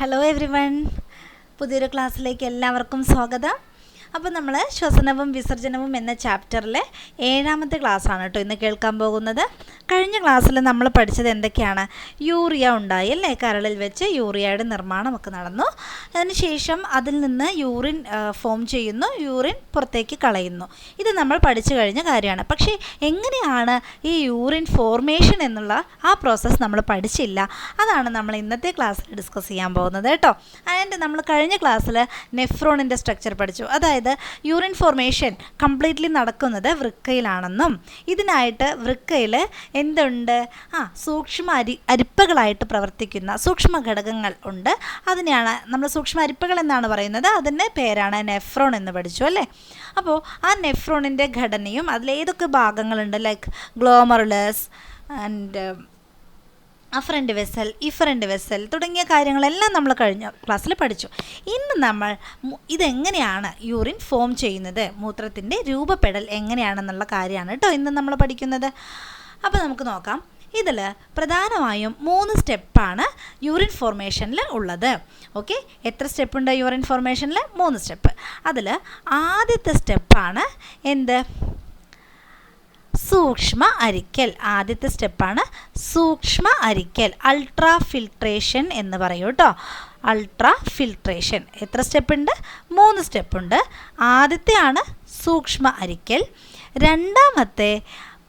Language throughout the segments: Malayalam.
ഹലോ എവ്രി വൺ പുതിയൊരു ക്ലാസ്സിലേക്ക് എല്ലാവർക്കും സ്വാഗതം. അപ്പോൾ നമ്മൾ ശ്വസനവും വിസർജനവും എന്ന ചാപ്റ്ററിലെ ഏഴാമത്തെ ക്ലാസ്സാണ് കേട്ടോ ഇന്ന് കേൾക്കാൻ പോകുന്നത്. കഴിഞ്ഞ ക്ലാസ്സിൽ നമ്മൾ പഠിച്ചത് എന്തൊക്കെയാണ്? യൂറിയ ഉണ്ടായി അല്ലേ? കരളിൽ വെച്ച് യൂറിയയുടെ നിർമ്മാണമൊക്കെ നടന്നു. അതിനുശേഷം അതിൽ നിന്ന് യൂറിൻ ഫോം ചെയ്യുന്നു. യൂറിൻ പുറത്തേക്ക് കളയുന്നു. ഇത് നമ്മൾ പഠിച്ചു കഴിഞ്ഞ കാര്യമാണ്. പക്ഷേ എങ്ങനെയാണ് ഈ യൂറിൻ ഫോർമേഷൻ എന്നുള്ള ആ പ്രോസസ്സ് നമ്മൾ പഠിച്ചില്ല? അതാണ് നമ്മൾ ഇന്നത്തെ ക്ലാസ്സിൽ ഡിസ്കസ് ചെയ്യാൻ പോകുന്നത് കേട്ടോ. അതിന്റെ നമ്മൾ കഴിഞ്ഞ ക്ലാസ്സിൽ നെഫ്രോണിന്റെ സ്ട്രക്ചർ പഠിച്ചു. അതായത് യൂറിൻ ഫോർമേഷൻ കംപ്ലീറ്റ്ലി നടക്കുന്നത് വൃക്കയിലാണെന്നും ഇതിനായിട്ട് വൃക്കയിൽ എന്തുണ്ട്? ആ സൂക്ഷ്മ അരി അരിപ്പകളായിട്ട് പ്രവർത്തിക്കുന്ന സൂക്ഷ്മ ഘടകങ്ങൾ ഉണ്ട്. അതിനെയാണ് നമ്മൾ സൂക്ഷ്മ അരിപ്പകൾ എന്നാണ് പറയുന്നത്. അതിന്റെ പേരാണ് നെഫ്രോൺ എന്ന് പഠിച്ചു അല്ലേ? അപ്പോൾ ആ നെഫ്രോണിന്റെ ഘടനയും അതിലേതൊക്കെ ഭാഗങ്ങളുണ്ട്? Like glomerulus and afferent vessel efferent vessel തുടങ്ങിയ കാര്യങ്ങളെല്ലാം നമ്മൾ കഴിഞ്ഞ ക്ലാസ്സിൽ പഠിച്ചു. ഇന്ന് നമ്മൾ ഇതെങ്ങനെയാണ് യൂറിൻ ഫോം ചെയ്യുന്നത്? മൂത്രത്തിന്റെ രൂപപ്പെടൽ എങ്ങനെയാണെന്നുള്ള കാര്യമാണ് കേട്ടോ ഇന്ന് നമ്മൾ പഠിക്കുന്നത്. അപ്പോൾ നമുക്ക് നോക്കാം. ഇതിൽ പ്രധാനമായും മൂന്ന് സ്റ്റെപ്പാണ് യൂറിൻ ഫോർമേഷനിൽ ഉള്ളത്. ഓക്കെ? എത്ര സ്റ്റെപ്പുണ്ട് യൂറിൻ ഫോർമേഷനിൽ മൂന്ന് സ്റ്റെപ്പ്. അതിൽ ആദ്യത്തെ സ്റ്റെപ്പാണ് എന്ത്? സൂക്ഷ്മ അരിക്കൽ. ആദ്യത്തെ സ്റ്റെപ്പാണ് സൂക്ഷ്മ അരിക്കൽ. അൾട്രാ ഫിൽട്രേഷൻ എന്ന് പറയും കേട്ടോ. Ultra filtration. എത്ര സ്റ്റെപ്പുണ്ട്? മൂന്ന് സ്റ്റെപ്പുണ്ട്. ആദ്യത്തെയാണ് സൂക്ഷ്മ അരിക്കൽ. രണ്ടാമത്തെ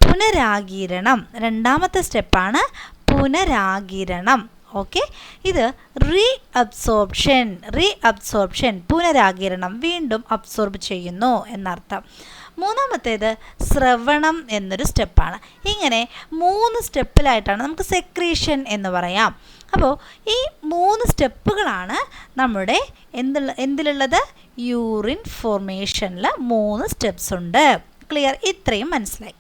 പുനരാഗീരണം. രണ്ടാമത്തെ സ്റ്റെപ്പാണ് പുനരാഗീരണം. ഓക്കെ ഇത് റീ അബ്സോർപ്ഷൻ റീ അബ്സോർപ്ഷൻ പുനരാകിരണം വീണ്ടും അബ്സോർബ് ചെയ്യുന്നു എന്നർത്ഥം. മൂന്നാമത്തേത് ശ്രവണം എന്നൊരു സ്റ്റെപ്പാണ്. ഇങ്ങനെ മൂന്ന് സ്റ്റെപ്പിലായിട്ടാണ് നമുക്ക് സെക്രീഷൻ എന്ന് പറയാം. അപ്പോൾ ഈ മൂന്ന് സ്റ്റെപ്പുകളാണ് നമ്മുടെ എന്തുള്ള എന്തിലുള്ളത്? യൂറിൻ ഫോർമേഷനിൽ മൂന്ന് സ്റ്റെപ്സ് ഉണ്ട്. ക്ലിയർ ഇത്രയും മനസ്സിലായി.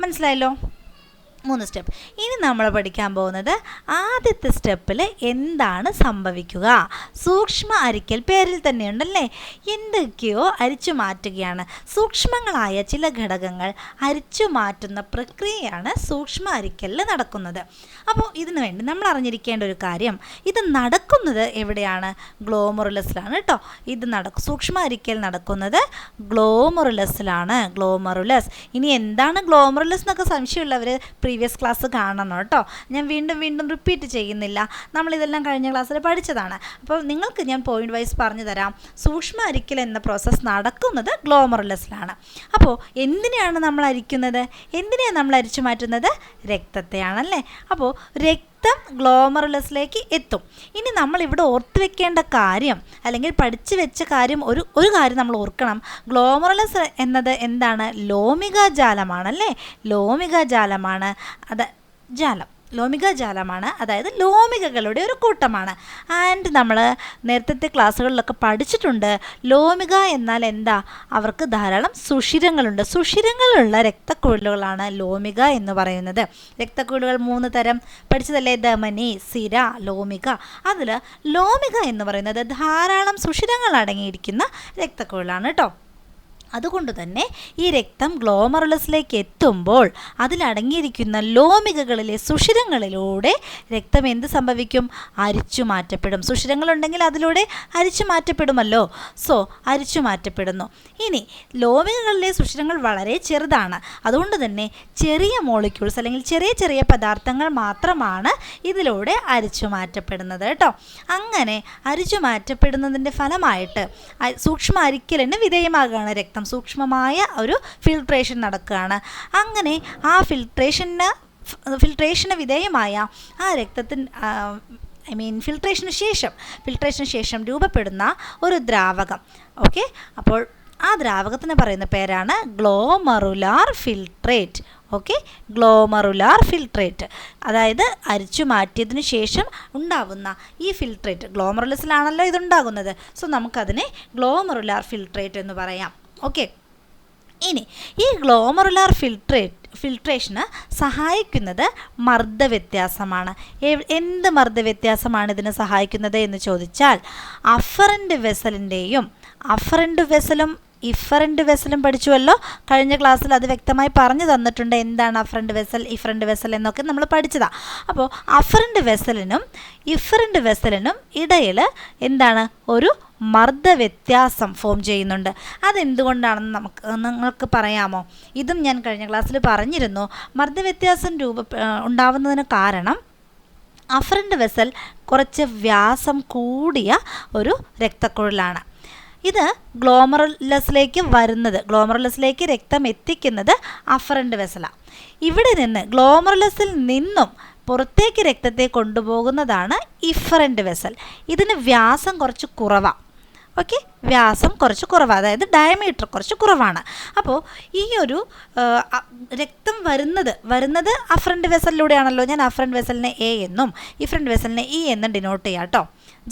മനസ്സിലായല്ലോ? മൂന്ന് സ്റ്റെപ്പ്. ഇനി നമ്മൾ പഠിക്കാൻ പോകുന്നത് ആദ്യത്തെ സ്റ്റെപ്പിൽ എന്താണ് സംഭവിക്കുക? സൂക്ഷ്മ അരിക്കൽ പേരിൽ തന്നെയുണ്ടല്ലേ? എന്തൊക്കെയോ അരിച്ചു മാറ്റുകയാണ്. സൂക്ഷ്മങ്ങളായ ചില ഘടകങ്ങൾ അരിച്ചു മാറ്റുന്ന പ്രക്രിയയാണ് സൂക്ഷ്മ അരിക്കലിൽ നടക്കുന്നത്. അപ്പോൾ ഇതിനു വേണ്ടി നമ്മൾ അറിഞ്ഞിരിക്കേണ്ട ഒരു കാര്യം ഇത് നടക്കുന്നത് എവിടെയാണ്? ഗ്ലോമറുലസിലാണ് കേട്ടോ ഇത് നടക്കും സൂക്ഷ്മ അരിക്കൽ നടക്കുന്നത് ഗ്ലോമറുലസിലാണ്. ഗ്ലോമറുലസ്. ഇനി എന്താണ് ഗ്ലോമറുലസ് എന്നൊക്കെ സംശയമുള്ളവർ പ്രീവിയസ് ക്ലാസ് കാണണം കേട്ടോ. ഞാൻ വീണ്ടും വീണ്ടും റിപ്പീറ്റ് ചെയ്യുന്നില്ല. നമ്മളിതെല്ലാം കഴിഞ്ഞ ക്ലാസ്സിൽ പഠിച്ചതാണ്. അപ്പോൾ നിങ്ങൾക്ക് ഞാൻ പോയിന്റ് വൈസ് പറഞ്ഞു തരാം. സൂക്ഷ്മ അരിക്കൽ എന്ന പ്രോസസ്സ് നടക്കുന്നത് ഗ്ലോമറുലസിലാണ് അപ്പോൾ എന്തിനെയാണ് നമ്മൾ അരിക്കുന്നത്? എന്തിനെയാണ് നമ്മൾ അരിച്ചു മാറ്റുന്നത്? രക്തത്തെയാണല്ലേ? അപ്പോൾ രക്തം ഗ്ലോമറുലസിലേക്ക് എത്തും. ഇനി നമ്മൾ ഇവിടെ ഓർത്ത് വെക്കേണ്ട കാര്യം അല്ലെങ്കിൽ പഠിച്ചു വെച്ച കാര്യം ഒരു ഒരു കാര്യം നമ്മൾ ഓർക്കണം. ഗ്ലോമറുലസ് എന്നത് എന്താണ്? ലോമിക ജാലമാണല്ലേ? ലോമിക ജാലമാണ്. അത് ജാലം. ലോമിക ജാലമാണ്. അതായത് ലോമികകളുടെ ഒരു കൂട്ടമാണ്. ആൻഡ് നമ്മൾ നേരത്തെ ക്ലാസ്സുകളിലൊക്കെ പഠിച്ചിട്ടുണ്ട്. ലോമിക എന്നാൽ എന്താ? അവർക്ക് ധാരാളം സുഷിരങ്ങളുണ്ട്. സുഷിരങ്ങളുള്ള രക്തക്കുഴലുകളാണ് ലോമിക എന്ന് പറയുന്നത്. രക്തക്കുഴലുകൾ മൂന്ന് തരം. പഠിച്ചതല്ലേ? ദമനി സിര ലോമിക. അതിൽ ലോമിക എന്ന് പറയുന്നത് ധാരാളം സുഷിരങ്ങൾ അടങ്ങിയിരിക്കുന്ന രക്തക്കുഴലാണ് കേട്ടോ അതുകൊണ്ട് തന്നെ ഈ രക്തം ഗ്ലോമറുലസിലേക്ക് എത്തുമ്പോൾ അതിലടങ്ങിയിരിക്കുന്ന ലോമികകളിലെ സുഷിരങ്ങളിലൂടെ രക്തം എന്ത് സംഭവിക്കും? അരിച്ചു മാറ്റപ്പെടും. സുഷിരങ്ങളുണ്ടെങ്കിൽ അതിലൂടെ അരിച്ചു മാറ്റപ്പെടുമല്ലോ. സോ അരിച്ചു മാറ്റപ്പെടുന്നു. ഇനി ലോമികകളിലെ സുഷിരങ്ങൾ വളരെ ചെറുതാണ്. അതുകൊണ്ട് തന്നെ ചെറിയ മോളിക്യൂൾസ് അല്ലെങ്കിൽ ചെറിയ ചെറിയ പദാർത്ഥങ്ങൾ മാത്രമാണ് ഇതിലൂടെ അരിച്ചു മാറ്റപ്പെടുന്നത് കേട്ടോ. അങ്ങനെ അരിച്ചു മാറ്റപ്പെടുന്നതിന്റെ ഫലമായിട്ട് സൂക്ഷ്മ അരിക്കലിന് വിധേയമാകുകയാണ് രക്തം. സൂക്ഷ്മമായ ഒരു ഫിൽട്രേഷൻ നടക്കുകയാണ്. അങ്ങനെ ആ ഫിൽട്രേഷന് ഫിൽട്രേഷന് വിധേയമായ ആ രക്തത്തിന് ഐ മീൻ ഫിൽട്രേഷന് ശേഷം ഫിൽട്രേഷന് ശേഷം രൂപപ്പെടുന്ന ഒരു ദ്രാവകം. ഓക്കെ? അപ്പോൾ ആ ദ്രാവകത്തിന് പറയുന്ന പേരാണ് glomerular filtrate. Okay? Glomerular filtrate. അതായത് അരിച്ചു മാറ്റിയതിന് ശേഷം ഉണ്ടാകുന്ന ഈ ഫിൽട്രേറ്റ്. ഗ്ലോമറുലസിലാണല്ലോ ഇതുണ്ടാകുന്നത്. സോ നമുക്കതിനെ ഗ്ലോമറുലാർ ഫിൽട്രേറ്റ് എന്ന് പറയാം. ഓക്കെ ഇനി ഈ ഗ്ലോമറുലാർ ഫിൽട്രേറ്റ് ഫിൽട്രേഷന് സഹായിക്കുന്നത് മർദ്ദവ്യത്യാസമാണ്. എന്ത് മർദ്ദവ്യത്യാസമാണ് ഇതിന് സഹായിക്കുന്നത് എന്ന് ചോദിച്ചാൽ അഫറന്റ് വെസലിന്റെയും അഫറന്റ് വെസലും ഇഫറന്റ് വെസലും പഠിച്ചുവല്ലോ. കഴിഞ്ഞ ക്ലാസ്സിൽ അത് വ്യക്തമായി പറഞ്ഞു തന്നിട്ടുണ്ട്. എന്താണ് അഫറന്റ് വെസൽ ഇഫറന്റ് വെസൽ എന്നൊക്കെ നമ്മൾ പഠിച്ചതാണ് അപ്പോൾ അഫറന്റ് വെസലിനും ഇഫറന്റ് വെസലിനും ഇടയിൽ എന്താണ്? ഒരു മർദ്ദ വ്യത്യാസം ഫോം ചെയ്യുന്നുണ്ട്. അതെന്തുകൊണ്ടാണെന്ന് നമുക്ക് നിങ്ങൾക്ക് പറയാമോ? ഇതും ഞാൻ കഴിഞ്ഞ ക്ലാസ്സിൽ പറഞ്ഞിരുന്നു. മർദ്ദ വ്യത്യാസം രൂപ ഉണ്ടാവുന്നതിന് കാരണം അഫറന്റ് വെസൽ കുറച്ച് വ്യാസം കൂടിയ ഒരു രക്തക്കുഴലാണ്. ഇത് ഗ്ലോമറലസിലേക്ക് വരുന്നത്. ഗ്ലോമറലസിലേക്ക് രക്തം എത്തിക്കുന്നത് അഫറന്റ് വെസല ഇവിടെ നിന്ന് ഗ്ലോമറലസിൽ നിന്നും പുറത്തേക്ക് രക്തത്തെ കൊണ്ടുപോകുന്നതാണ് ഇഫറന്റ് വെസൽ ഇതിന് വ്യാസം കുറച്ച് കുറവാണ് ഓക്കെ വ്യാസം കുറച്ച് കുറവാണ് അതായത് ഡയമീറ്റർ കുറച്ച് കുറവാണ്. അപ്പോൾ ഈ ഒരു രക്തം വരുന്നത് വരുന്നത് അഫ്രണ്ട് വെസലിലൂടെയാണല്ലോ ഞാൻ അഫ്രണ്ട് വെസലിനെ എ എന്നും ഇഫ്രണ്ട് വെസലിനെ ഇ എന്നും ഡിനോട്ട് ചെയ്യാം കേട്ടോ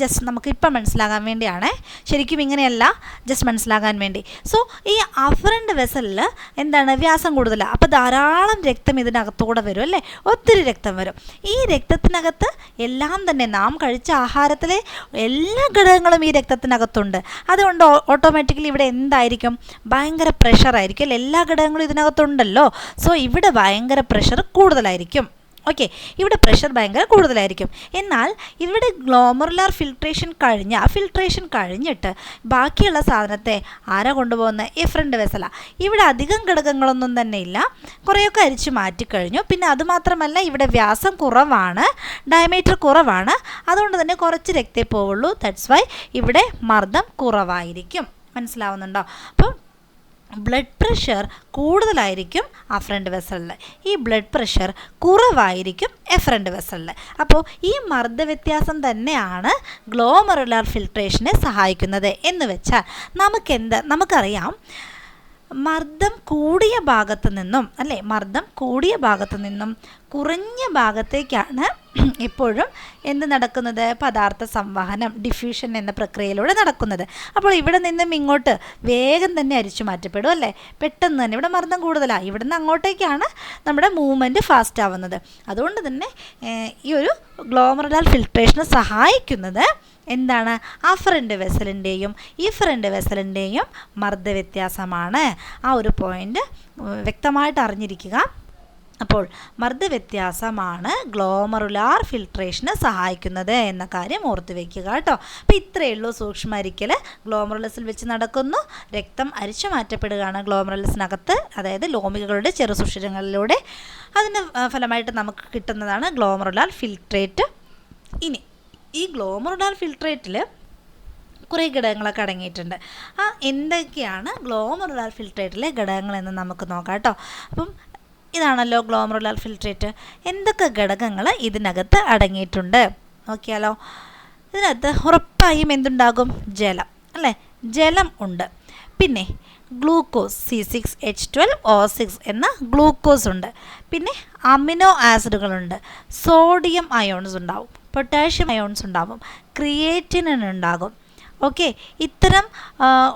ജസ്റ്റ് നമുക്ക് ഇപ്പം മനസ്സിലാകാൻ വേണ്ടിയാണ്. ശരിക്കും ഇങ്ങനെയല്ല ജസ്റ്റ് മനസ്സിലാകാൻ വേണ്ടി. സോ ഈ അഫറന്റ് വെസലിൽ എന്താണ് വ്യാസം കൂടുതലാണ് അപ്പോൾ ധാരാളം രക്തം ഇതിനകത്തൂടെ വരും അല്ലേ? ഒത്തിരി രക്തം വരും. ഈ രക്തത്തിനകത്ത് എല്ലാം തന്നെ നാം കഴിച്ച ആഹാരത്തിലെ എല്ലാ ഘടകങ്ങളും ഈ രക്തത്തിനകത്തുണ്ട്. അതുകൊണ്ട് ഓട്ടോമാറ്റിക്കലി ഇവിടെ എന്തായിരിക്കും? ഭയങ്കര പ്രഷറായിരിക്കും അല്ലേ? എല്ലാ ഘടകങ്ങളും ഇതിനകത്തുണ്ടല്ലോ. സോ ഇവിടെ ഭയങ്കര പ്രഷർ കൂടുതലായിരിക്കും. ഓക്കെ ഇവിടെ പ്രഷർ ഭയങ്കര കൂടുതലായിരിക്കും. എന്നാൽ ഇവിടെ ഗ്ലോമറുലാർ ഫിൽട്രേഷൻ കഴിഞ്ഞ ആ ഫിൽട്രേഷൻ കഴിഞ്ഞിട്ട് ബാക്കിയുള്ള സാധനത്തെ ആരാ കൊണ്ടുപോകുന്ന? എഫ്രണ്ട് വെസല ഇവിടെ അധികം ഘടകങ്ങളൊന്നും തന്നെ ഇല്ല. കുറേയൊക്കെ അരിച്ചു മാറ്റിക്കഴിഞ്ഞു പിന്നെ അതുമാത്രമല്ല ഇവിടെ വ്യാസം കുറവാണ്. ഡയമീറ്റർ കുറവാണ്. അതുകൊണ്ട് തന്നെ കുറച്ച് രക്തേ പോവുള്ളൂ. ദാറ്റ്സ് വൈ ഇവിടെ മർദ്ദം കുറവായിരിക്കും. മനസ്സിലാവുന്നുണ്ടോ? അപ്പം ബ്ലഡ് പ്രഷർ കൂടുതലായിരിക്കും അഫ്രണ്ട് വെസലിൽ ഈ ബ്ലഡ് പ്രഷർ കുറവായിരിക്കും എഫ്രണ്ട് വെസലിൽ അപ്പോൾ ഈ മർദ്ദ വ്യത്യാസം തന്നെയാണ് ഗ്ലോമറുലാർ ഫിൽട്രേഷനെ സഹായിക്കുന്നത് എന്ന് വെച്ചാൽ നമുക്കെന്ത് നമുക്കറിയാം മർദ്ദം കൂടിയ ഭാഗത്തു നിന്നും അല്ലേ? മർദ്ദം കൂടിയ ഭാഗത്തു നിന്നും കുറഞ്ഞ ഭാഗത്തേക്കാണ് എപ്പോഴും എന്ത് നടക്കുന്നത്? പദാർത്ഥ സംവഹനം ഡിഫ്യൂഷൻ എന്ന പ്രക്രിയയിലൂടെ നടക്കുന്നത്. അപ്പോൾ ഇവിടെ നിന്നും ഇങ്ങോട്ട് വേഗം തന്നെ അരിച്ചു മാറ്റപ്പെടും അല്ലേ? പെട്ടെന്ന് തന്നെ. ഇവിടെ മർദ്ദം കൂടുതലാണ് ഇവിടെ നിന്ന് അങ്ങോട്ടേക്കാണ് നമ്മുടെ മൂവ്മെന്റ് ഫാസ്റ്റ് ആവുന്നത്. അതുകൊണ്ട് തന്നെ ഈ ഒരു ഗ്ലോമറുലാൽ ഫിൽട്രേഷന് സഹായിക്കുന്നത് എന്താണ്? ആ ഫ്രണ്ട് വെസലിന്റെയും ഈ ഫ്രണ്ട് വെസലിന്റെയും മർദ്ദ വ്യത്യാസമാണ് ആ ഒരു പോയിന്റ് വ്യക്തമായിട്ട് അറിഞ്ഞിരിക്കുക. അപ്പോൾ മർദ്ദ വ്യത്യാസമാണ് ഗ്ലോമറുലാർ ഫിൽട്രേഷന് സഹായിക്കുന്നത് എന്ന കാര്യം ഓർത്ത് വെക്കുക കേട്ടോ. അപ്പോൾ ഇത്രയേ ഉള്ളൂ സൂക്ഷ്മ അരിക്കൽ ഗ്ലോമറുലസിൽ വെച്ച് നടക്കുന്നു. രക്തം അരിച്ചു മാറ്റപ്പെടുകയാണ് ഗ്ലോമറുലസിനകത്ത് അതായത് ലോമികകളുടെ ചെറു സുഷിരങ്ങളിലൂടെ. അതിന് ഫലമായിട്ട് നമുക്ക് കിട്ടുന്നതാണ് ഗ്ലോമറുലാർ ഫിൽട്രേറ്റ് ഇനി ഈ ഗ്ലോമറുലാർ ഫിൽട്രേറ്റിൽ കുറേ ഘടകങ്ങളൊക്കെ അടങ്ങിയിട്ടുണ്ട്. ആ എന്തൊക്കെയാണ് ഗ്ലോമറുഡാൽ ഫിൽട്രേറ്റിലെ ഘടകങ്ങളെന്ന് നമുക്ക് നോക്കാം കേട്ടോ. അപ്പം ഇതാണല്ലോ ഗ്ലോമറുഡാൽ ഫിൽട്രേറ്റ്. എന്തൊക്കെ ഘടകങ്ങൾ ഇതിനകത്ത് അടങ്ങിയിട്ടുണ്ട്? നോക്കിയാലോ. ഇതിനകത്ത് ഉറപ്പായും എന്തുണ്ടാകും? ജലം അല്ലേ? ജലം ഉണ്ട്. പിന്നെ glucose C six H twelve O six എന്ന ഗ്ലൂക്കോസ് ഉണ്ട്. പിന്നെ അമിനോ ആസിഡുകളുണ്ട്. സോഡിയം അയോൺസ് ഉണ്ടാവും. പൊട്ടാഷ്യം അയോൺസ് ഉണ്ടാകും ക്രിയേറ്റിനിൻ ഉണ്ടാകും. ഓക്കെ ഇത്തരം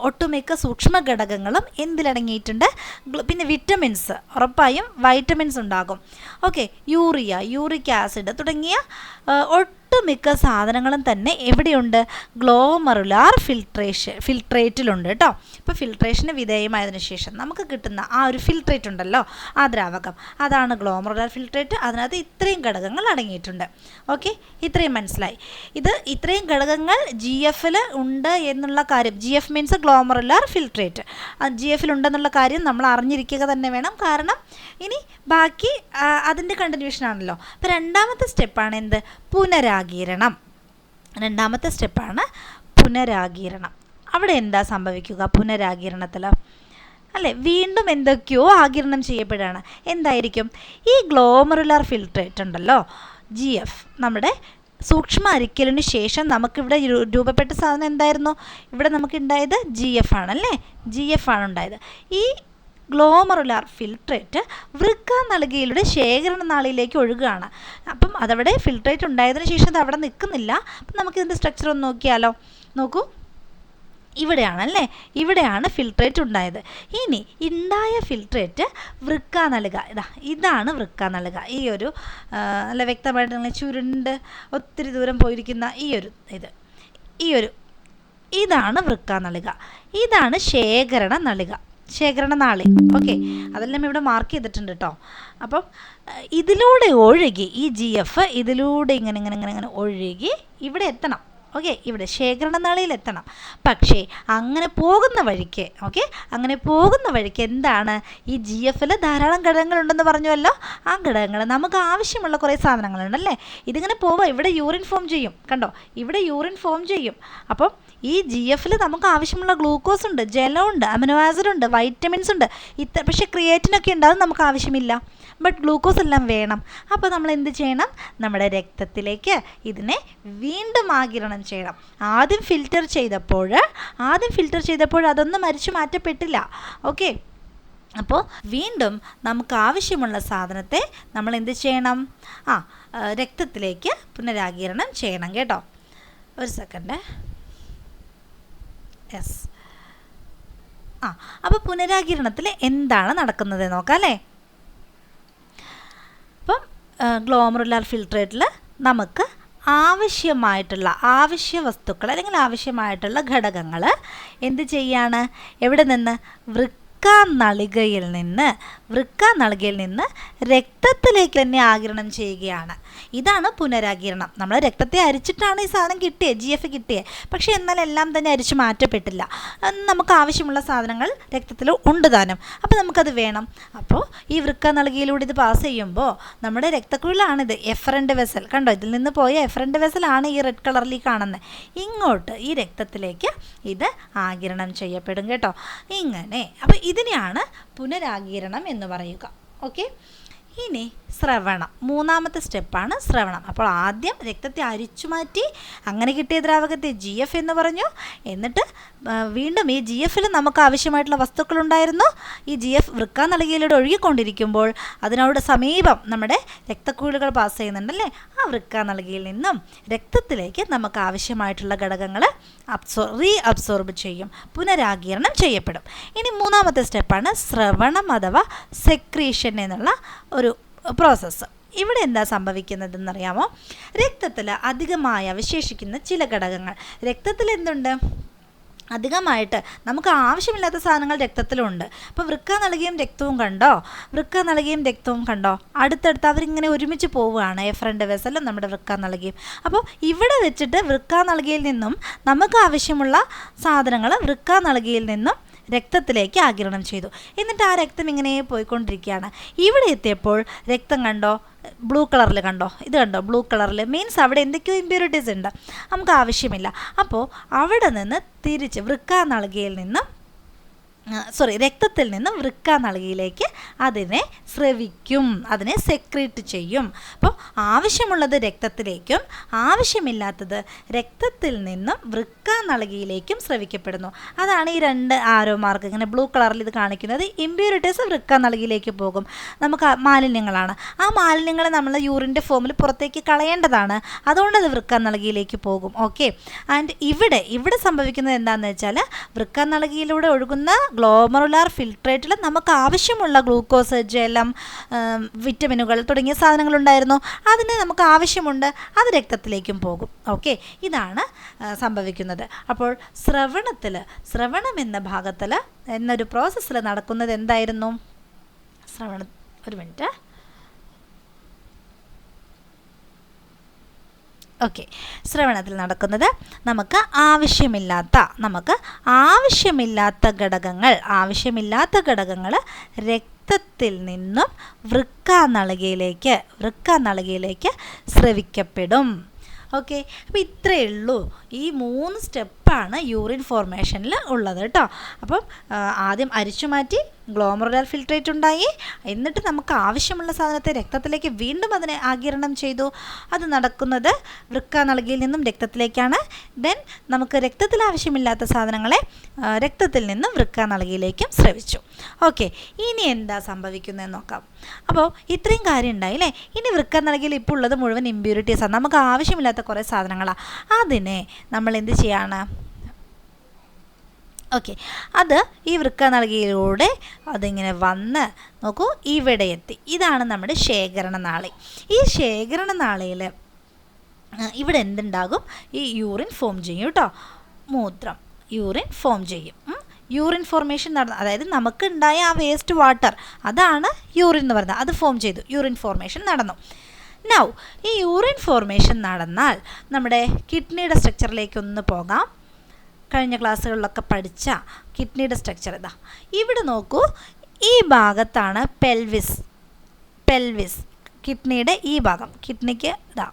ഒട്ടുമിക്ക സൂക്ഷ്മ ഘടകങ്ങളും എന്തിലടങ്ങിയിട്ടുണ്ട് പിന്നെ വിറ്റമിൻസ് ഉറപ്പായും വൈറ്റമിൻസ് ഉണ്ടാകും. ഓക്കെ യൂറിയ യൂറിക് ആസിഡ് തുടങ്ങിയ ഒട്ടുമിക്ക സാധനങ്ങളും തന്നെ എവിടെയുണ്ട്? ഗ്ലോമറുലാർ ഫിൽട്രേഷൻ ഫിൽട്രേറ്റിലുണ്ട് കേട്ടോ. ഇപ്പോൾ ഫിൽട്രേഷന് വിധേയമായതിനു ശേഷം നമുക്ക് കിട്ടുന്ന ആ ഒരു ഫിൽട്രേറ്റ് ഉണ്ടല്ലോ ആ ദ്രാവകം അതാണ് ഗ്ലോമറുലാർ ഫിൽട്രേറ്റ്. അതിനകത്ത് ഇത്രയും ഘടകങ്ങൾ അടങ്ങിയിട്ടുണ്ട്. ഓക്കെ? ഇത്രയും മനസ്സിലായി. ഇത് ഇത്രയും ഘടകങ്ങൾ ജി എഫിൽ ഉണ്ട് എന്നുള്ള കാര്യം G F means glomerular filtrate. G എഫിൽ ഉണ്ടെന്നുള്ള കാര്യം നമ്മൾ അറിഞ്ഞിരിക്കുക തന്നെ വേണം. കാരണം ഇനി ബാക്കി അതിന്റെ കണ്ടിന്യൂഷൻ ആണല്ലോ. അപ്പോൾ രണ്ടാമത്തെ സ്റ്റെപ്പാണ് എന്ത്? പുനരാഗീരണം. രണ്ടാമത്തെ സ്റ്റെപ്പാണ് പുനരാഗീരണം. അവിടെ എന്താ സംഭവിക്കുക പുനരാഗീരണത്തിൽ? അല്ലേ വീണ്ടും എന്തൊക്കെയോ ആഗിരണം ചെയ്യപ്പെടുകയാണ്. എന്തായിരിക്കും? ഈ ഗ്ലോമറുലാർ ഫിൽട്രേറ്റ് ഉണ്ടല്ലോ ജി എഫ് നമ്മുടെ സൂക്ഷ്മ അരിക്കലിന് ശേഷം നമുക്കിവിടെ രൂപപ്പെട്ട സാധനം എന്തായിരുന്നു? ഇവിടെ നമുക്കുണ്ടായത് ജി എഫ് ആണല്ലേ? ജി എഫ് ആണ് ഉണ്ടായത്. ഈ ഗ്ലോമറുലാർ ഫിൽട്രേറ്റ് വൃക്ക നൽകിയിലൂടെ ശേഖരണ നാളിയിലേക്ക് ഒഴുകുകയാണ്. അപ്പം അതവിടെ ഫിൽട്രേറ്റ് ഉണ്ടായതിന് ശേഷം അത് അവിടെ നിൽക്കുന്നില്ല. അപ്പം നമുക്കിതിന്റെ സ്ട്രക്ചർ ഒന്ന് നോക്കിയാലോ. നോക്കൂ. ഇവിടെയാണല്ലേ? ഇവിടെയാണ് ഫിൽട്രേറ്റ് ഉണ്ടായത്. ഇനി ഉണ്ടായ ഫിൽട്രേറ്റ് വൃക്ക നൽകുക. ഇതാ ഇതാണ് വൃക്ക നൽകുക. ഈ ഒരു നല്ല വ്യക്തമായിട്ട് നിങ്ങൾ ചുരുണ്ട് ഒത്തിരി ദൂരം പോയിരിക്കുന്ന ഈ ഒരു ഇത്. ഈ ഒരു ഇതാണ് വൃക്ക നൽകുക. ഇതാണ് ശേഖരണ നളിക ശേഖരണ നാളി ഓക്കെ. അതെല്ലാം ഇവിടെ മാർക്ക് ചെയ്തിട്ടുണ്ട് കേട്ടോ അപ്പം ഇതിലൂടെ ഒഴുകി ഈ ജി എഫ് ഇതിലൂടെ ഇങ്ങനെ ഇങ്ങനെ ഇങ്ങനെ ഇങ്ങനെ ഒഴുകി ഇവിടെ എത്തണം. ഓക്കെ ഇവിടെ ശേഖരണ നാളിയിൽ എത്തണം പക്ഷേ അങ്ങനെ പോകുന്ന വഴിക്ക് ഓക്കെ അങ്ങനെ പോകുന്ന വഴിക്ക് എന്താണ്? ഈ ജി എഫിൽ ധാരാളം ഘടകങ്ങളുണ്ടെന്ന് പറഞ്ഞുവല്ലോ? ആ ഘടകങ്ങൾ നമുക്ക് ആവശ്യമുള്ള കുറേ സാധനങ്ങളുണ്ടല്ലേ ഇതിങ്ങനെ പോവുക. ഇവിടെ യൂറിൻ ഫോം ചെയ്യും. കണ്ടോ? ഇവിടെ യൂറിൻ ഫോം ചെയ്യും. അപ്പം ഈ ജി എഫിൽ നമുക്ക് ആവശ്യമുള്ള ഗ്ലൂക്കോസ് ഉണ്ട് ജലമുണ്ട് അമിനോ ആസിഡ് ഉണ്ട് വൈറ്റമിൻസ് ഉണ്ട്. ഇത്ര പക്ഷേ ക്രിയേറ്റിനൊക്കെ ഉണ്ട്. അത് നമുക്ക് ആവശ്യമില്ല. ബട്ട് ഗ്ലൂക്കോസ് എല്ലാം വേണം. അപ്പോൾ നമ്മൾ എന്ത് ചെയ്യണം? നമ്മുടെ രക്തത്തിലേക്ക് ഇതിനെ വീണ്ടും ആകിരണം ചെയ്യണം. ആദ്യം ഫിൽറ്റർ ചെയ്തപ്പോൾ ആദ്യം ഫിൽറ്റർ ചെയ്തപ്പോൾ അതൊന്നും മരിച്ചു മാറ്റപ്പെട്ടില്ല. ഓക്കെ അപ്പോൾ വീണ്ടും നമുക്ക് ആവശ്യമുള്ള സാധനത്തെ നമ്മൾ എന്ത് ചെയ്യണം? ആ രക്തത്തിലേക്ക് പുനരാകിരണം ചെയ്യണം കേട്ടോ. ഒരു സെക്കൻഡ് യെസ് ആ അപ്പോൾ പുനരാകിരണത്തിൽ എന്താണ് നടക്കുന്നത്? നോക്കാം അല്ലേ? ഗ്ലോമറുലാർ ഫിൽട്രേറ്റിൽ നമുക്ക് ആവശ്യമായിട്ടുള്ള ആവശ്യ വസ്തുക്കൾ അല്ലെങ്കിൽ ആവശ്യമായിട്ടുള്ള ഘടകങ്ങൾ എന്ത് ചെയ്യാണ്? എവിടെ നിന്ന്? വൃക്ക നളികയിൽ നിന്ന് വൃക്ക നളികയിൽ നിന്ന് രക്തത്തിലേക്ക് തന്നെ ആകിരണം ചെയ്യുകയാണ്. ഇതാണ് പുനരാകിരണം നമ്മൾ രക്തത്തെ അരിച്ചിട്ടാണ് ഈ സാധനം കിട്ടിയത് ജി എഫ് കിട്ടിയത് പക്ഷേ എന്നാൽ എല്ലാം തന്നെ അരിച്ചു മാറ്റപ്പെട്ടില്ല. നമുക്ക് ആവശ്യമുള്ള സാധനങ്ങൾ രക്തത്തിൽ ഉണ്ട് താനും. അപ്പോൾ നമുക്കത് വേണം. അപ്പോൾ ഈ വൃക്ക നൽകിയിലൂടെ ഇത് പാസ് ചെയ്യുമ്പോൾ നമ്മുടെ രക്തക്കുഴലാണിത്. എഫറന്റ് വെസൽ കണ്ടോ? ഇതിൽ നിന്ന് പോയ എഫറന്റ് വെസലാണ് ഈ റെഡ് കളറിൽ കാണുന്നത് ഇങ്ങോട്ട് ഈ രക്തത്തിലേക്ക് ഇത് ആകിരണം ചെയ്യപ്പെടും കേട്ടോ. ഇങ്ങനെ. അപ്പോൾ ഇതിനെയാണ് പുനരാകിരണം എന്ന് പറയുക. ഓക്കെ ഇനി ശ്രവണം. മൂന്നാമത്തെ സ്റ്റെപ്പാണ് ശ്രവണം. അപ്പോൾ ആദ്യം രക്തത്തെ അരിച്ചു മാറ്റി അങ്ങനെ കിട്ടിയ ദ്രാവകത്തെ ജി എഫ് എന്ന് പറഞ്ഞു. എന്നിട്ട് വീണ്ടും ഈ ജി എഫിൽ നമുക്ക് ആവശ്യമായിട്ടുള്ള വസ്തുക്കളുണ്ടായിരുന്നു. ഈ ജി എഫ് വൃക്ക നൽകിയിലൂടെ ഒഴുകിക്കൊണ്ടിരിക്കുമ്പോൾ അതിനോട് സമീപം നമ്മുടെ രക്തക്കുഴലുകൾ പാസ് ചെയ്യുന്നുണ്ടല്ലേ? ആ വൃക്ക നൽകിയിൽ നിന്നും രക്തത്തിലേക്ക് നമുക്ക് ആവശ്യമായിട്ടുള്ള ഘടകങ്ങൾ അബ്സോർ റീ അബ്സോർബ് ചെയ്യും. പുനരാഗീരണം ചെയ്യപ്പെടും. ഇനി മൂന്നാമത്തെ സ്റ്റെപ്പാണ് ശ്രവണം അഥവാ സെക്രീഷൻ എന്നുള്ള ഒരു പ്രോസസ്സ് ഇവിടെ എന്താ സംഭവിക്കുന്നതെന്ന് അറിയാമോ രക്തത്തിൽ അധികമായി അവശേഷിക്കുന്ന ചില ഘടകങ്ങൾ. രക്തത്തിൽ എന്തുണ്ട്? അധികമായിട്ട് നമുക്ക് ആവശ്യമില്ലാത്ത സാധനങ്ങൾ രക്തത്തിലുണ്ട്. അപ്പോൾ വൃക്ക നൽകിയും രക്തവും കണ്ടോ? വൃക്ക നൽകിയും രക്തവും കണ്ടോ? അടുത്തടുത്ത് അവരിങ്ങനെ ഒരുമിച്ച് പോവുകയാണ് എഫ്രണ്ട് വെസലും നമ്മുടെ വൃക്ക നൽകിയും. അപ്പോൾ ഇവിടെ വെച്ചിട്ട് വൃക്ക നൽകിയിൽ നിന്നും നമുക്ക് ആവശ്യമുള്ള സാധനങ്ങൾ വൃക്ക നൽകിയിൽ നിന്നും രക്തത്തിലേക്ക് ആകിരണം ചെയ്തു. എന്നിട്ട് ആ രക്തം ഇങ്ങനെ പോയിക്കൊണ്ടിരിക്കുകയാണ്. ഇവിടെ എത്തിയപ്പോൾ രക്തം കണ്ടോ? ബ്ലൂ കളറിൽ കണ്ടോ? ഇത് കണ്ടോ? ബ്ലൂ കളറിൽ മീൻസ് അവിടെ എന്തൊക്കെയോ ഇമ്പ്യൂരിറ്റീസ് ഉണ്ട്. നമുക്ക് ആവശ്യമില്ല. അപ്പോൾ അവിടെ നിന്ന് തിരിച്ച് വൃക്ക നൽകിയിൽ നിന്നും സോറി രക്തത്തിൽ നിന്നും വൃക്ക നളികയിലേക്ക് അതിനെ സ്രവിക്കും അതിനെ സെക്രീറ്റ് ചെയ്യും. അപ്പോൾ ആവശ്യമുള്ളത് രക്തത്തിലേക്കും ആവശ്യമില്ലാത്തത് രക്തത്തിൽ നിന്നും വൃക്ക നളികയിലേക്കും സ്രവിക്കപ്പെടുന്നു. അതാണ് ഈ രണ്ട് ആരോ മാർക്ക് ഇങ്ങനെ ബ്ലൂ കളറിൽ ഇത് കാണിക്കുന്നത്. ഇമ്പ്യൂരിറ്റീസ് വൃക്ക നളികയിലേക്ക് പോകും. നമുക്ക് മാലിന്യങ്ങളാണ്. ആ മാലിന്യങ്ങൾ നമ്മൾ യൂറിന്റെ ഫോമിൽ പുറത്തേക്ക് കളയേണ്ടതാണ്. അതുകൊണ്ട് അത് വൃക്ക നളികയിലേക്ക് പോകും. ഓക്കെ ആൻഡ് ഇവിടെ ഇവിടെ സംഭവിക്കുന്നത് എന്താണെന്ന് വെച്ചാൽ വൃക്ക നളികയിലൂടെ ഒഴുകുന്ന ഗ്ലോമറുലാർ ഫിൽട്രേറ്റിൽ നമുക്ക് ആവശ്യമുള്ള ഗ്ലൂക്കോസ് ജലം വിറ്റമിനുകൾ തുടങ്ങിയ സാധനങ്ങളുണ്ടായിരുന്നു. അതിന് നമുക്ക് ആവശ്യമുണ്ട് അത് രക്തത്തിലേക്കും പോകും. ഓക്കെ? ഇതാണ് സംഭവിക്കുന്നത്. അപ്പോൾ ശ്രവണത്തിൽ ശ്രവണം എന്ന ഭാഗത്തിൽ എന്നൊരു പ്രോസസ്സിൽ നടക്കുന്നത് എന്തായിരുന്നു? ശ്രവണ ഒരു മിനിറ്റ് ഓക്കെ ശ്രവണത്തിൽ നടക്കുന്നത് നമുക്ക് ആവശ്യമില്ലാത്ത നമുക്ക് ആവശ്യമില്ലാത്ത ഘടകങ്ങൾ ആവശ്യമില്ലാത്ത ഘടകങ്ങൾ രക്തത്തിൽ നിന്നും വൃക്കാനളികയിലേക്ക് വൃക്കാനളികയിലേക്ക് വൃക്ക നളികയിലേക്ക് സ്രവിക്കപ്പെടും ഓക്കെ അപ്പോൾ ഇത്രയേ ഉള്ളൂ. ഈ മൂന്ന് സ്റ്റെപ്പാണ് യൂറിൻ ഫോർമേഷനിൽ ഉള്ളത് കേട്ടോ. അപ്പം ആദ്യം അരിച്ചു മാറ്റി ഗ്ലോമറുലർ ഫിൽട്രേറ്റ് ഉണ്ടായി. എന്നിട്ട് നമുക്ക് ആവശ്യമുള്ള സാധനത്തെ രക്തത്തിലേക്ക് വീണ്ടും അതിനെ ആകിരണം ചെയ്തു. അത് നടക്കുന്നത് വൃക്ക നൽകിയിൽ നിന്നും രക്തത്തിലേക്കാണ്. ദെൻ നമുക്ക് രക്തത്തിൽ ആവശ്യമില്ലാത്ത സാധനങ്ങളെ രക്തത്തിൽ നിന്നും വൃക്ക നൽകിയിലേക്കും സ്രവിച്ചു. ഓക്കെ ഇനി എന്താ സംഭവിക്കുന്നതെന്ന് നോക്കാം. അപ്പോൾ ഇത്രയും കാര്യം ഉണ്ടായി അല്ലേ? ഇനി വൃക്ക നൽകിയിൽ ഇപ്പോൾ ഉള്ളത് മുഴുവൻ ഇമ്പ്യൂരിറ്റീസാണ് നമുക്ക് ആവശ്യമില്ലാത്ത കുറേ സാധനങ്ങളാണ് അതിനെ നമ്മൾ എന്ത് ചെയ്യാണ്? ഓക്കെ അത് ഈ വൃക്ക നൽകിയിലൂടെ അതിങ്ങനെ വന്ന് നോക്കൂ ഇവിടെ എത്തി. ഇതാണ് നമ്മുടെ ശേഖരണ നാളി ഈ ശേഖരണ നാളിയിൽ ഇവിടെ എന്തുണ്ടാകും? ഈ യൂറിൻ ഫോം ചെയ്യും കേട്ടോ. മൂത്രം. യൂറിൻ ഫോം ചെയ്യും. യൂറിൻ ഫോർമേഷൻ നടന്ന അതായത് നമുക്ക് ഉണ്ടായ ആ വേസ്റ്റ് വാട്ടർ അതാണ് യൂറിൻ എന്ന് പറയുന്നത്. അത് ഫോം ചെയ്തു. യൂറിൻ ഫോർമേഷൻ നടന്നു. നൗ ഈ യൂറിൻ ഫോർമേഷൻ നടന്നാൽ നമ്മുടെ കിഡ്നിയുടെ സ്ട്രക്ചറിലേക്ക് ഒന്ന് പോകാം. കഴിഞ്ഞ ക്ലാസ്സുകളിലൊക്കെ പഠിച്ച കിഡ്നിയുടെ സ്ട്രക്ചർ ഇതാ. ഇവിടെ നോക്കൂ ഈ ഭാഗത്താണ് പെൽവിസ് പെൽവിസ് കിഡ്നിയുടെ ഈ ഭാഗം. കിഡ്നിക്ക് ഇതാ.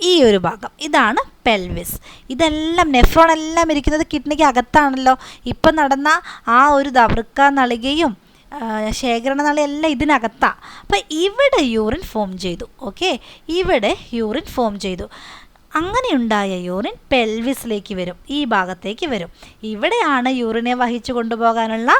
ഈ ഒരു ഭാഗം. ഇതാണ് പെൽവിസ് ഇതെല്ലാം നെഫ്രോൺ എല്ലാം ഇരിക്കുന്നത് കിഡ്നിക്ക് അകത്താണല്ലോ. ഇപ്പം നടന്ന ആ ഒരു ദവൃക്ക നളികയും ആ, ശേഖരണ നളി എല്ലാം ഇതിനകത്താണ് അപ്പം ഇവിടെ യൂറിൻ ഫോം ചെയ്തു ഓക്കെ ഇവിടെ യൂറിൻ ഫോം ചെയ്തു. അങ്ങനെയുണ്ടായ യൂറിൻ പെൽവിസിലേക്ക് വരും ഈ ഭാഗത്തേക്ക് വരും. ഇവിടെയാണ് യൂറിനെ വഹിച്ചു കൊണ്ടുപോകാനുള്ള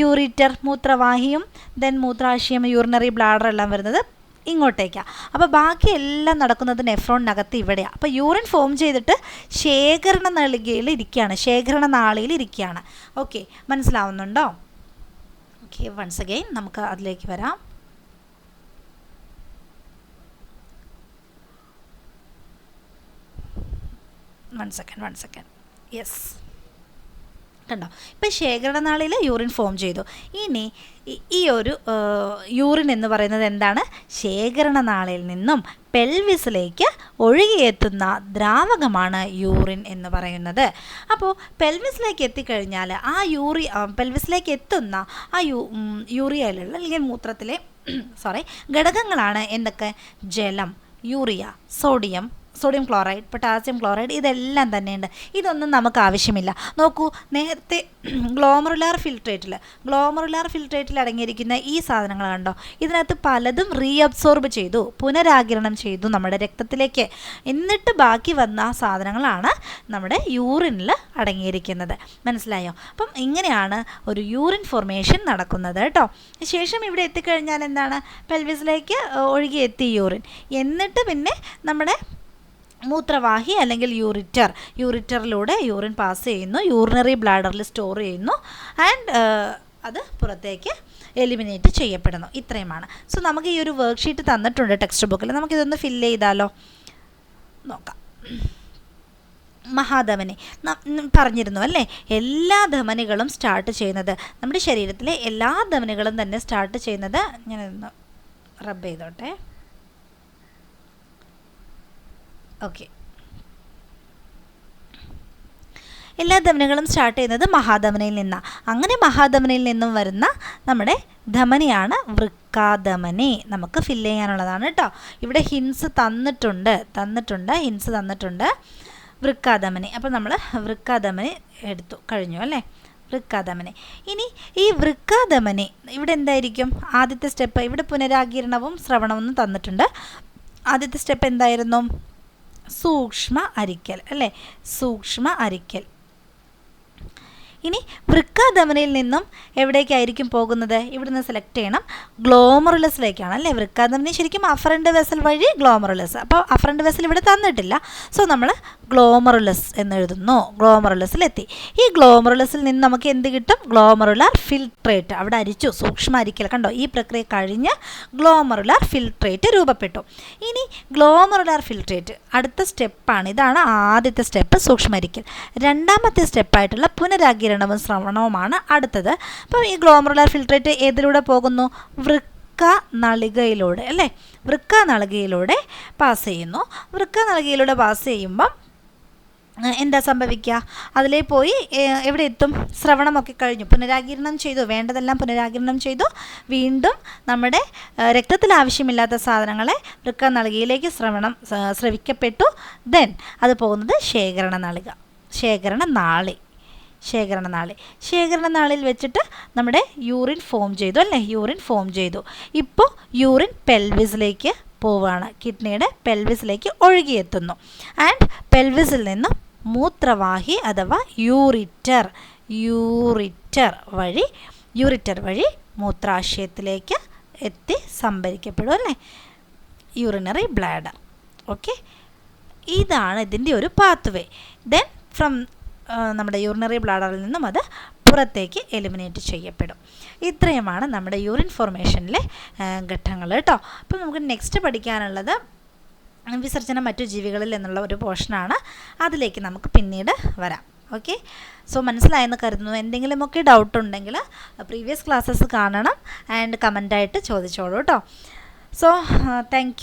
യൂറിറ്റർ മൂത്രവാഹിയും ദെൻ മൂത്രാശയം യൂറിനറി ബ്ലാഡർ എല്ലാം വരുന്നത് ഇങ്ങോട്ടേക്കാണ് അപ്പോൾ ബാക്കി എല്ലാം നടക്കുന്നത് നെഫ്രോണിനകത്ത് ഇവിടെയാണ് അപ്പോൾ യൂറിൻ ഫോം ചെയ്തിട്ട് ശേഖരണ നളികയിൽ ഇരിക്കുകയാണ് ശേഖരണ നാളിയിൽ ഇരിക്കുകയാണ്. ഓക്കെ മനസ്സിലാവുന്നുണ്ടോ? ഓക്കെ വൺസ് അഗെയിൻ നമുക്ക് അതിലേക്ക് വരാം. One second one second yes കണ്ടോ ഇപ്പം ശേഖരണനാളിൽ യൂറിൻ ഫോം ചെയ്തു. ഇനി ഈ- ഒരു യൂറിൻ എന്ന് പറയുന്നത് എന്താണ്? ശേഖരണനാളിൽ നിന്നും പെൽവിസിലേക്ക് ഒഴുകിയെത്തുന്ന ദ്രാവകമാണ് യൂറിൻ എന്ന് പറയുന്നത്. അപ്പോൾ പെൽവിസിലേക്ക് എത്തിക്കഴിഞ്ഞാൽ ആ യൂറി പെൽവിസിലേക്ക് എത്തുന്ന ആ യൂ യൂറിയയിലുള്ള അല്ലെങ്കിൽ മൂത്രത്തിലെ സോറി ഘടകങ്ങളാണ് എന്തൊക്കെ? ജലം urea sodium sodium chloride potassium chloride ഇതെല്ലാം തന്നെയുണ്ട്. ഇതൊന്നും നമുക്ക് ആവശ്യമില്ല. നോക്കൂ നേരത്തെ ഗ്ലോമറുലാർ ഫിൽട്രേറ്റിൽ ഗ്ലോമറുലാർ ഫിൽട്രേറ്റിൽ അടങ്ങിയിരിക്കുന്ന ഈ സാധനങ്ങൾ കണ്ടോ? ഇതിനകത്ത് പലതും റീഅബ്സോർബ് ചെയ്തു പുനരാകിരണം ചെയ്തു നമ്മുടെ രക്തത്തിലേക്ക്. എന്നിട്ട് ബാക്കി വന്ന സാധനങ്ങളാണ് നമ്മുടെ യൂറിനിൽ അടങ്ങിയിരിക്കുന്നത്. മനസ്സിലായോ? അപ്പം ഇങ്ങനെയാണ് ഒരു യൂറിൻ ഫോർമേഷൻ നടക്കുന്നത് കേട്ടോ. ശേഷം ഇവിടെ എത്തിക്കഴിഞ്ഞാൽ എന്താണ്? പെൽവിസിലേക്ക് ഒഴുകിയെത്തി യൂറിൻ എന്നിട്ട് പിന്നെ നമ്മുടെ മൂത്രവാഹി അല്ലെങ്കിൽ യൂറിറ്റർ. യൂറിറ്ററിലൂടെ യൂറിൻ പാസ് ചെയ്യുന്നു യൂറിനറി ബ്ലാഡറിൽ സ്റ്റോർ ചെയ്യുന്നു ആൻഡ് അത് പുറത്തേക്ക് എലിമിനേറ്റ് ചെയ്യപ്പെടുന്നു. ഇത്രയുമാണ്. സോ നമുക്ക് ഈ ഒരു വർക്ക്ഷീറ്റ് തന്നിട്ടുണ്ട് ടെക്സ്റ്റ് ബുക്കിൽ നമുക്കിതൊന്ന് ഫില്ല് ചെയ്താലോ? നോക്കാം. മഹാധമനി. പറഞ്ഞിരുന്നു അല്ലേ? എല്ലാ ധമനികളും സ്റ്റാർട്ട് ചെയ്യുന്നത് നമ്മുടെ ശരീരത്തിലെ എല്ലാ ധമനികളും തന്നെ സ്റ്റാർട്ട് ചെയ്യുന്നത് ഞാൻ റബ്ബ് ചെയ്തോട്ടെ. ഓക്കെ എല്ലാ ധമനികളും സ്റ്റാർട്ട് ചെയ്യുന്നത് മഹാധമനയിൽ നിന്നാണ് അങ്ങനെ മഹാധമനയിൽ നിന്നും വരുന്ന നമ്മുടെ ധമനിയാണ് വൃക്കാധമനി. നമുക്ക് ഫില്ല് ചെയ്യാനുള്ളതാണ് കേട്ടോ ഇവിടെ ഹിൻസ് തന്നിട്ടുണ്ട്. തന്നിട്ടുണ്ട് ഹിൻസ് തന്നിട്ടുണ്ട്. വൃക്കാധമനി. അപ്പോൾ നമ്മൾ വൃക്കാധമനി എടുത്തു. കഴിഞ്ഞു അല്ലേ? വൃക്കാധമനി. ഇനി ഈ വൃക്കാധമനി ഇവിടെ എന്തായിരിക്കും? ആദ്യത്തെ സ്റ്റെപ്പ് ഇവിടെ പുനരാകിരണവും ശ്രവണവും തന്നിട്ടുണ്ട്. ആദ്യത്തെ സ്റ്റെപ്പ് എന്തായിരുന്നു? സൂക്ഷ്മ അരിക്കൽ അല്ലേ? സൂക്ഷ്മ അരിക്കൽ. ഇനി വൃക്കാധമനിയിൽ നിന്നും എവിടേക്കായിരിക്കും പോകുന്നത്? ഇവിടുന്ന് സെലക്ട് ചെയ്യണം. ഗ്ലോമറുലസിലേക്കാണ് അല്ലേ? വൃക്കാധമനി ശരിക്കും അഫ്രണ്ട് വെസൽ വഴി ഗ്ലോമറുലസ് അപ്പോൾ അഫ്രണ്ട് വെസൽ ഇവിടെ തന്നിട്ടില്ല. സോ നമ്മൾ ഗ്ലോമറുലസ് എന്ന് എഴുതുന്നു ഗ്ലോമറുലസിലെത്തി ഈ ഗ്ലോമറുലസിൽ നിന്ന് നമുക്ക് എന്ത് കിട്ടും? ഗ്ലോമറുലാർ ഫിൽട്രേറ്റ് അവിടെ അരിച്ചു. സൂക്ഷ്മ അരിക്കൽ. കണ്ടോ? ഈ പ്രക്രിയ കഴിഞ്ഞ് ഗ്ലോമറുലാർ ഫിൽട്രേറ്റ് രൂപപ്പെട്ടു. ഇനി ഗ്ലോമറുലാർ ഫിൽട്രേറ്റ് അടുത്ത സ്റ്റെപ്പാണ് ഇതാണ് ആദ്യത്തെ സ്റ്റെപ്പ് സൂക്ഷ്മരിക്കൽ രണ്ടാമത്തെ സ്റ്റെപ്പായിട്ടുള്ള പുനരാകിരണവും ശ്രവണവുമാണ് അടുത്തത്. അപ്പം ഈ ഗ്ലോമറുലർ ഫിൽട്രേറ്റ് ഏതിലൂടെ പോകുന്നു? വൃക്ക നളികയിലൂടെ അല്ലേ? വൃക്ക നളികയിലൂടെ പാസ് ചെയ്യുന്നു. വൃക്ക നളികയിലൂടെ പാസ് ചെയ്യുമ്പം എന്താ സംഭവിക്കുക? അതിലേ പോയി എവിടെ എത്തും? ശ്രവണമൊക്കെ കഴിഞ്ഞു. പുനരാകിരണം ചെയ്തു. വേണ്ടതെല്ലാം പുനരാകിരണം ചെയ്തു. വീണ്ടും നമ്മുടെ രക്തത്തിൽ ആവശ്യമില്ലാത്ത സാധനങ്ങളെ വൃക്ക നളികയിലേക്ക് ശ്രവണം ശ്രവിക്കപ്പെട്ടു ദെൻ അത് പോകുന്നത് ശേഖരണ നളിക ശേഖരണ നാളി. ശേഖരണ നാളി ശേഖരണ നാളിൽ വെച്ചിട്ട് നമ്മുടെ യൂറിൻ ഫോം ചെയ്തു അല്ലേ? യൂറിൻ ഫോം ചെയ്തു. ഇപ്പോൾ യൂറിൻ പെൽവിസിലേക്ക് പോവുകയാണ് കിഡ്നിയുടെ പെൽവിസിലേക്ക് ഒഴുകിയെത്തുന്നു. ആൻഡ് പെൽവിസിൽ നിന്നും മൂത്രവാഹി അഥവാ യൂറിറ്റർ യൂറിറ്റർ വഴി യൂറിറ്റർ വഴി മൂത്രാശയത്തിലേക്ക് എത്തി സംഭരിക്കപ്പെടും അല്ലേ? Urinary bladder. ഓക്കെ ഇതാണ് ഇതിന്റെ ഒരു പാത്ത് വേ ദെൻ ഫ്രം നമ്മുടെ യൂറിനറി ബ്ലാഡറിൽ നിന്നും അത് പുറത്തേക്ക് എലിമിനേറ്റ് ചെയ്യപ്പെടും. ഇത്രയുമാണ് നമ്മുടെ യൂറിൻ ഫോർമേഷനിലെ ഘട്ടങ്ങൾ കേട്ടോ അപ്പോൾ നമുക്ക് നെക്സ്റ്റ് പഠിക്കാനുള്ളത് വിസർജനം മറ്റു ജീവികളിൽ എന്നുള്ള ഒരു പോർഷനാണ് അതിലേക്ക് നമുക്ക് പിന്നീട് വരാം. ഓക്കെ സോ മനസ്സിലായെന്ന് കരുതുന്നു. എന്തെങ്കിലുമൊക്കെ ഡൗട്ട് ഉണ്ടെങ്കിൽ പ്രീവിയസ് ക്ലാസ്സസ് കാണണം ആൻഡ് കമന്റായിട്ട് ചോദിച്ചോളൂ കേട്ടോ സോ താങ്ക്